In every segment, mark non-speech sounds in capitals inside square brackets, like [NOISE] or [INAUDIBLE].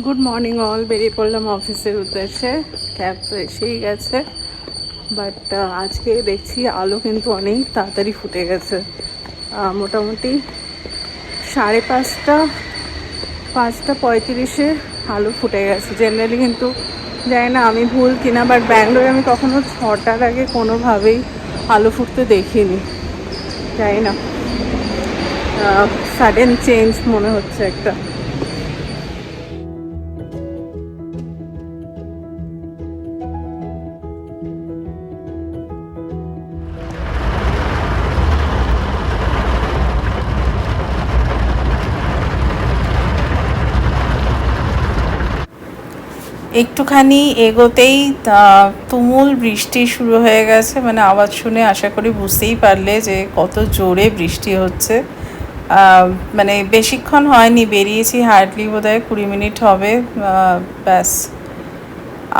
Good morning all বেরিয়ে পড়লাম অফিসের উদ্দেশ্যে। ক্যাব তো এসেই গেছে। বাট আজকে দেখছি আলো কিন্তু অনেক তাড়াতাড়ি ফুটে গেছে। মোটামুটি সাড়ে পাঁচটা পাঁচটা পঁয়ত্রিশে আলো ফুটে গেছে। জেনারেলি কিন্তু জানি না আমি ভুল কিনা বাট ব্যাঙ্গালোরে আমি কখনো ছটার আগে কোনোভাবেই আলো ফুটতে দেখিনি। জানি না। সাডেন চেঞ্জ মনে হচ্ছে একটা। একটুখানি এগোতেই তুমুল বৃষ্টি শুরু হয়ে গেছে মানে আওয়াজ শুনে আশা করি বুঝতেই পারলে যে কত জোরে বৃষ্টি হচ্ছে। মানে বেশিক্ষণ হয়নি, বেরিয়েছি হার্ডলি বোধ হয় কুড়ি মিনিট হবে ব্যাস।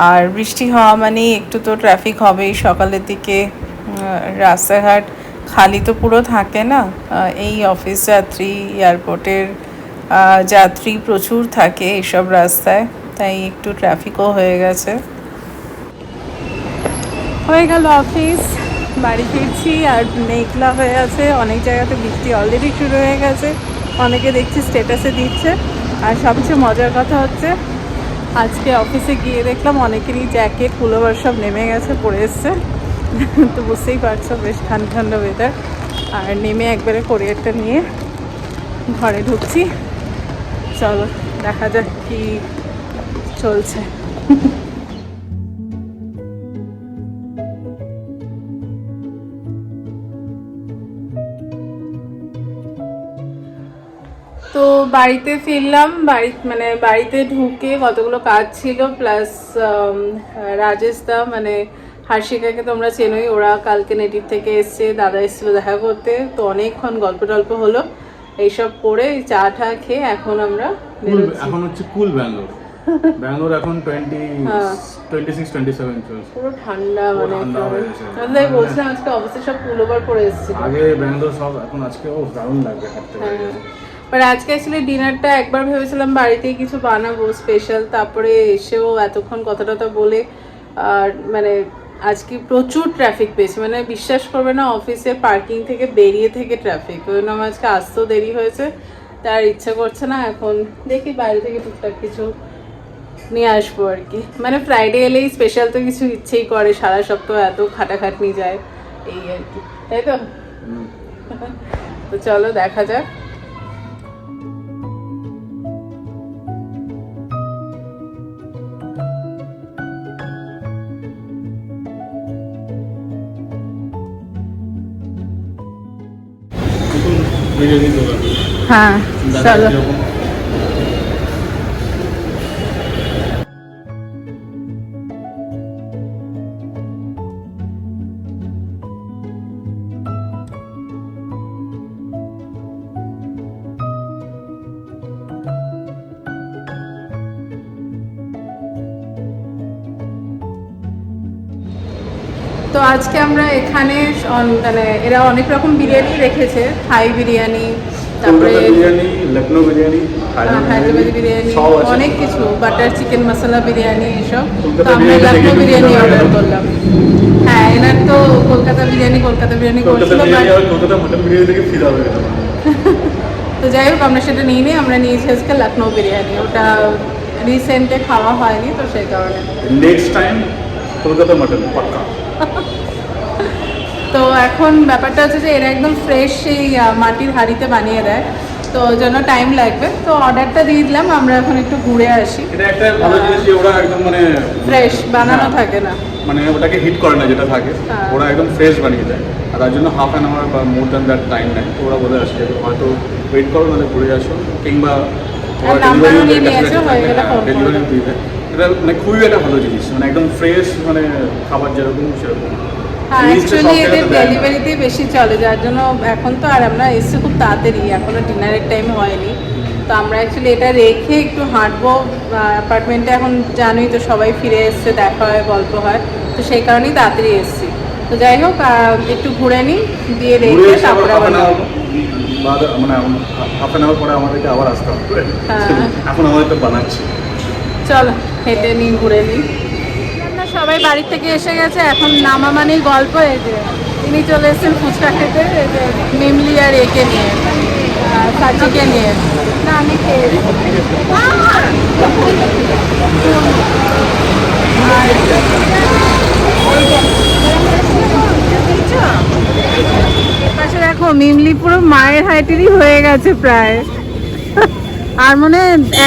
আর বৃষ্টি হওয়া মানেই একটু তো ট্রাফিক হবেই সকালের দিকে রাস্তাঘাট খালি তো পুরো থাকে না এই অফিস যাত্রী এয়ারপোর্টের যাত্রী প্রচুর থাকে এইসব রাস্তায়। তাই একটু ট্রাফিকও হয়ে গেছে। হয়ে গেল অফিস বাড়ি ফিরছি আর মেঘলা হয়ে আছে, অনেক জায়গাতে বৃষ্টি অলরেডি শুরু হয়ে গেছে। অনেকে দেখছি স্টেটাসে দিচ্ছে আর সবচেয়ে মজার কথা হচ্ছে, আজকে অফিসে গিয়ে দেখলাম অনেকেরই জ্যাকেট পুলোভার সব নেমে গেছে, পড়ে এসছে। তো বুঝতেই পারছ বেশ ঠান্ডা ঠান্ডা ওয়েদার আর নেমে একবারে কোরিয়ারটা নিয়ে ঘরে ঢুকছি। চলো, দেখা যাক কি চলছে। তো বাড়িতে ফিরলাম বাড়ি মানে বাড়িতে ঢুকে কতগুলো কাজ ছিল প্লাস রাজেশ দা মানে হার্ষিকাকে তোমরা চেনোই ওরা কালকে নেটিভ থেকে এসছে দাদা এসেছিল দেখা করতে তো অনেকক্ষণ গল্প টল্প হলো এইসব করে চা টা খেয়ে এখন আমরা এখন হচ্ছে কুল ব্যাঙ্গালোর ব্যাঙ্গালোর এখন twenty. Twenty six twenty seven চলছে। পুরো ঠান্ডা মানে ঠান্ডা বলছিলাম আজকে সব পরে এসেছিল। আগে ব্যাঙ্গালোর সব এখন আজকে ও দারুণ লাগবে হাঁটতে হ্যাঁ। বাট আজকে অ্যাকচুয়ালি ডিনারটা একবার ভেবেছিলাম বাড়িতেই কিছু বানাবো স্পেশাল তারপরে এসেও এতক্ষণ কথা টথা বলে আর মানে আজকে প্রচুর ট্রাফিক পেয়েছি। মানে বিশ্বাস করবে না অফিসের পার্কিং থেকে বেরিয়ে থেকে ট্রাফিক ওই জন্য আমার আজকে আসতেও দেরি হয়েছে। তার ইচ্ছা করছে না এখন। দেখি বাইরে থেকে টুকটাক কিছু নিয়ে আসব আর কি। মানে ফ্রাইডে এলেই স্পেশাল তো কিছু ইচ্ছেই করে সারা সপ্তাহ এত খাটাখাটনি যায় এই আর কি। তাই তো? [LAUGHS] তো চলো দেখা যাক। হ্যাঁ চলো। তো আজকে আমরা এখানে মানে এরা অনেক রকম বিরিয়ানি রেখেছে থাই বিরিয়ানি তারপরে বিরিয়ানি লখনৌ বিরিয়ানি হায়দ্রাবাদি বিরিয়ানি অনেক কিছু বাটার চিকেন মশলা বিরিয়ানি এসব। তো আমরা বিরিয়ানি লখনৌ বিরিয়ানি অর্ডার করলাম। হ্যাঁ এনার তো কলকাতা বিরিয়ানি কলকাতা বিরিয়ানি করছিল কলকাতা মটন থেকে। [LAUGHS] তো যাই হোক আমরা সেটা নিয়ে নিই আমরা নিয়েছি আজকে লখনৌ বিরিয়ানি। ওটা রিসেন্টে খাওয়া হয়নি তো সেই কারণে। নেক্সট টাইম কলকাতা মটন পাক্কা। তো এখন ব্যাপারটা হচ্ছে যে এরা একদম ফ্রেশ সেই মাটির হাঁড়িতে বানিয়ে দেয়। তো জন্য টাইম লাগবে। তো অর্ডারটা দিয়ে দিলাম আমরা এখন একটু ঘুরে আসি। এটা একটা ভালো জিনিস যে ওরা একদম মানে ফ্রেশ বানানো হ্যাঁ, থাকে না। মানে ওটাকে হিট করে না যেটা থাকে। হ্যাঁ। ওরা একদম ফ্রেশ বানিয়ে দেয়। আর তার জন্য হাফ অ্যান আওয়ার বা মোর দ্যান দ্যাট টাইম নেয়। ওরা বলে আসছে হয়তো ওয়েট করো মানে ঘুরে আসো। কিংবা ডেলিভারি দিবে এটা মানে খুবই একটা ভালো জিনিস মানে একদম ফ্রেশ মানে খাবার যেরকম সেরকম। হ্যাঁ অ্যাকচুয়ালি এদের। ডেলিভারিতেই বেশি চলে যার জন্য এখন তো আর আমরা এসছি খুব তাড়াতাড়ি এখনও ডিনারের টাইম হয়নি। তো আমরা অ্যাকচুয়ালি এটা রেখে একটু হাঁটবো অ্যাপার্টমেন্টে এখন জানোই তো সবাই ফিরে এসছে দেখা হয় গল্প হয়। তো সেই কারণেই তাড়াতাড়ি এসছি। তো যাই হোক একটু ঘুরে নিই দিয়ে রেখে তারপরে আবার আওয়ার মানে হাফ অ্যান আওয়ার পরে আমাদেরকে আবার আসতে হবে। হ্যাঁ। এখন আমাদের তো বানাচ্ছি। চলো হেঁটে নিই ঘুরে নিই সবাই বাড়ি থেকে এসে গেছে এখন নামা মানেই গল্প এই যে তিনি চলে এসেছেন ফুচকা খেতে মিমলি আর একে নিয়ে সাজিকে নিয়ে। না আমি খেয়ে দেখো মিমলি পুরো মায়ের হাইটেরই হয়ে গেছে প্রায়। আর মনে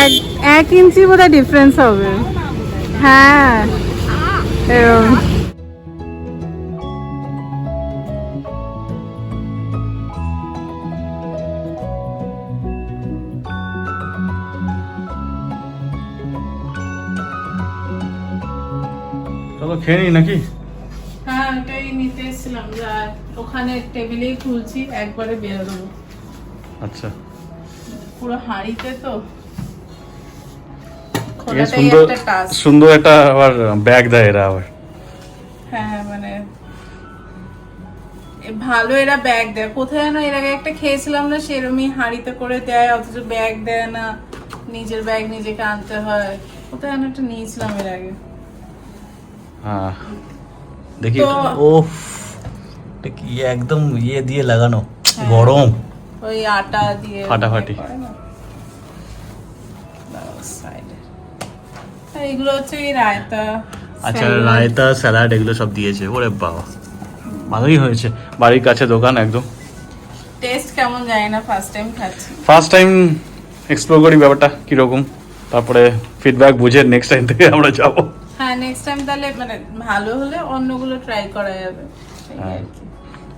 এক এক ইঞ্চি বোধহয় ডিফারেন্স হবে। হ্যাঁ। চলো খেয়ে নাকি? নিতে ওখানে টেবিলেই খুলছি একবারে বেরো দেবো আচ্ছা। পুরো হাঁড়িতে তো। সুন্দর সুন্দর একটা আবার ব্যাগ দেয় এরা আবার। হ্যাঁ হ্যাঁ, মানে ভালো এরা ব্যাগ দেয়। কোথায় যেন এর আগে একটা খেয়েছিলাম না সেরমই হাঁড়িতে করে দেয় অথচ ব্যাগ দেয় না। নিজের ব্যাগ নিজেকে আনতে হয়। কোথায় যেন একটা নিয়েছিলাম এর আগে। হ্যাঁ দেখি তো- এটা কি? একদম ইয়ে দিয়ে লাগানো। হ্যাঁ। গরম। ওই আটা দিয়ে। ফাটাফাটি। ইয়ে এগুলো হচ্ছে এই রায়তা আচ্ছা রায়তা স্যালাড এগুলো সব দিয়েছে। ওরে বাবা। ভালোই হয়েছে। বাড়ির কাছে দোকান একদম। টেস্ট কেমন জানি না ফার্স্ট টাইম খাচ্ছি। ফার্স্ট টাইম এক্সপ্লোর করি ব্যাপারটা কীরকম। তারপরে ফিডব্যাক বুঝে নেক্সট টাইম থেকে আমরা যাব। হ্যাঁ নেক্সট টাইম তাহলে মানে ভালো হলে অন্যগুলো ট্রাই করা যাবে। হ্যাঁ।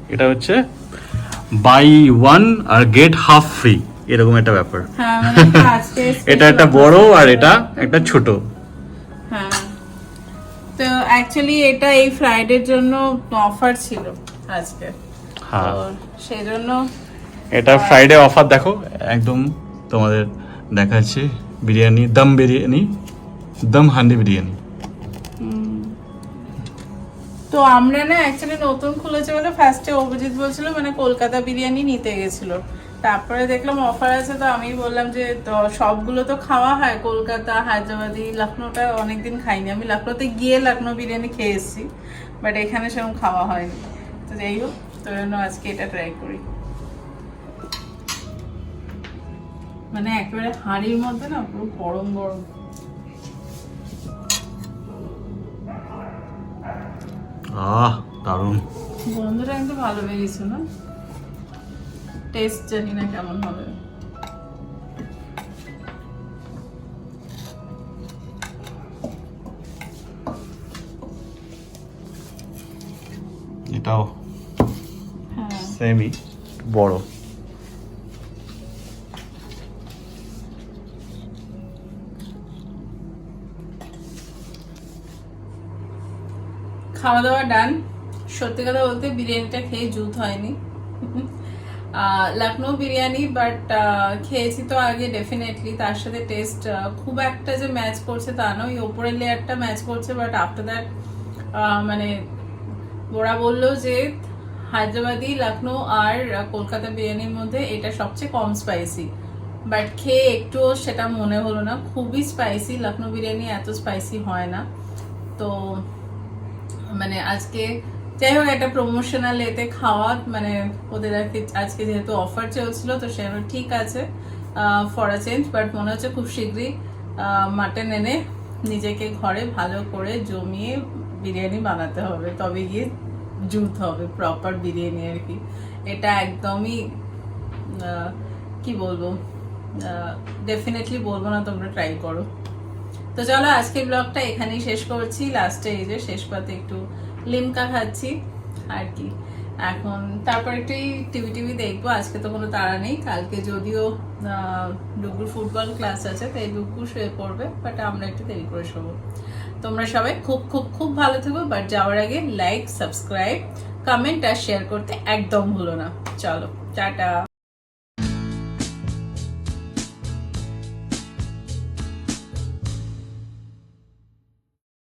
এটা হচ্ছে বাই ওয়ান আর গেট হাফ ফ্রি এরকম একটা ব্যাপার। হ্যাঁ মানে [LAUGHS] এটা একটা বড় আর এটা একটা ছোট। হ্যাঁ। তো অ্যাকচুয়ালি এটা এই ফ্রাইডের জন্য অফার ছিল আজকে। হ্যাঁ। সেই জন্য এটা ফ্রাইডে অফার দেখো একদম তোমাদের দেখাচ্ছি বিরিয়ানি দম বিরিয়ানি দম হান্ডি বিরিয়ানি। তো আমরা না অ্যাকচুয়ালি নতুন খুলেছে বলে ফার্স্টে অভিজিৎ বলছিল মানে কলকাতা বিরিয়ানি নিতে গেছিল। তারপরে দেখলাম অফার আছে, তো আমি বললাম যে সবগুলো তো খাওয়া হয়, কলকাতা, হায়দ্রাবাদি, লখনৌটা অনেকদিন খাইনি। আমি লখনৌতে গিয়ে লখনৌ বিরিয়ানি খেয়ে এসেছি বাট এখানে সেরকম খাওয়া হয়নি। তো যাই হোক, তো জন্য আজকে এটা ট্রাই করি। মানে একেবারে হাঁড়ির মধ্যে না পুরো গরম গরম। আহ দারুণ। গন্ধটা কিন্তু ভালো বেরিয়েছে না? টেস্ট জানি না কেমন হবে। এটাও হ্যাঁ। সেমই বড়। খাওয়া দাওয়া ডান সত্যি কথা বলতে বিরিয়ানিটা খেয়ে জুত হয়নি। লখনৌ বিরিয়ানি বাট খেয়েছি তো আগে ডেফিনেটলি তার সাথে টেস্ট খুব একটা যে ম্যাচ করছে তা নয়। ওপরের লেয়ারটা ম্যাচ করছে বাট আফটার দ্যাট মানে ওরা বলল যে হায়দ্রাবাদি লখনৌ আর কলকাতা বিরিয়ানির মধ্যে এটা সবচেয়ে কম স্পাইসি বাট খেয়ে একটুও সেটা মনে হলো না। খুবই স্পাইসি লখনৌ বিরিয়ানি এত স্পাইসি হয় না। তো মানে আজকে যাই হোক, একটা প্রমোশনাল এতে খাওয়া মানে ওদের আর কি আজকে যেহেতু অফার চলছিল, তো সে ঠিক আছে ফর আ চেঞ্জ বাট মনে হচ্ছে খুব শীঘ্রই মাটন এনে নিজেকে ঘরে ভালো করে জমিয়ে বিরিয়ানি বানাতে হবে। তবে গিয়ে জুত হবে প্রপার বিরিয়ানি আর কি। এটা একদমই কি বলব ডেফিনেটলি বলব না, তোমরা ট্রাই করো। তো চলো, আজকের ব্লগটা এখানেই শেষ করছি। লাস্টে এই যে শেষ পাতে একটু লিমকা খাচ্ছি, আর কি। এখন তারপর একটু টিভি টিভি দেখব। আজকে তো কোনো তাড়া নেই। কালকে যদিও ডুগুর ফুটবল ক্লাস আছে, তাই ডুগু শুয়ে পড়বে বাট আমরা একটু দেরি করে শোবো। তোমরা সবাই খুব খুব খুব ভালো থেকো বাট যাওয়ার আগে লাইক সাবস্ক্রাইব কমেন্ট আর শেয়ার করতে একদম ভুলো না। চলো, টাটা।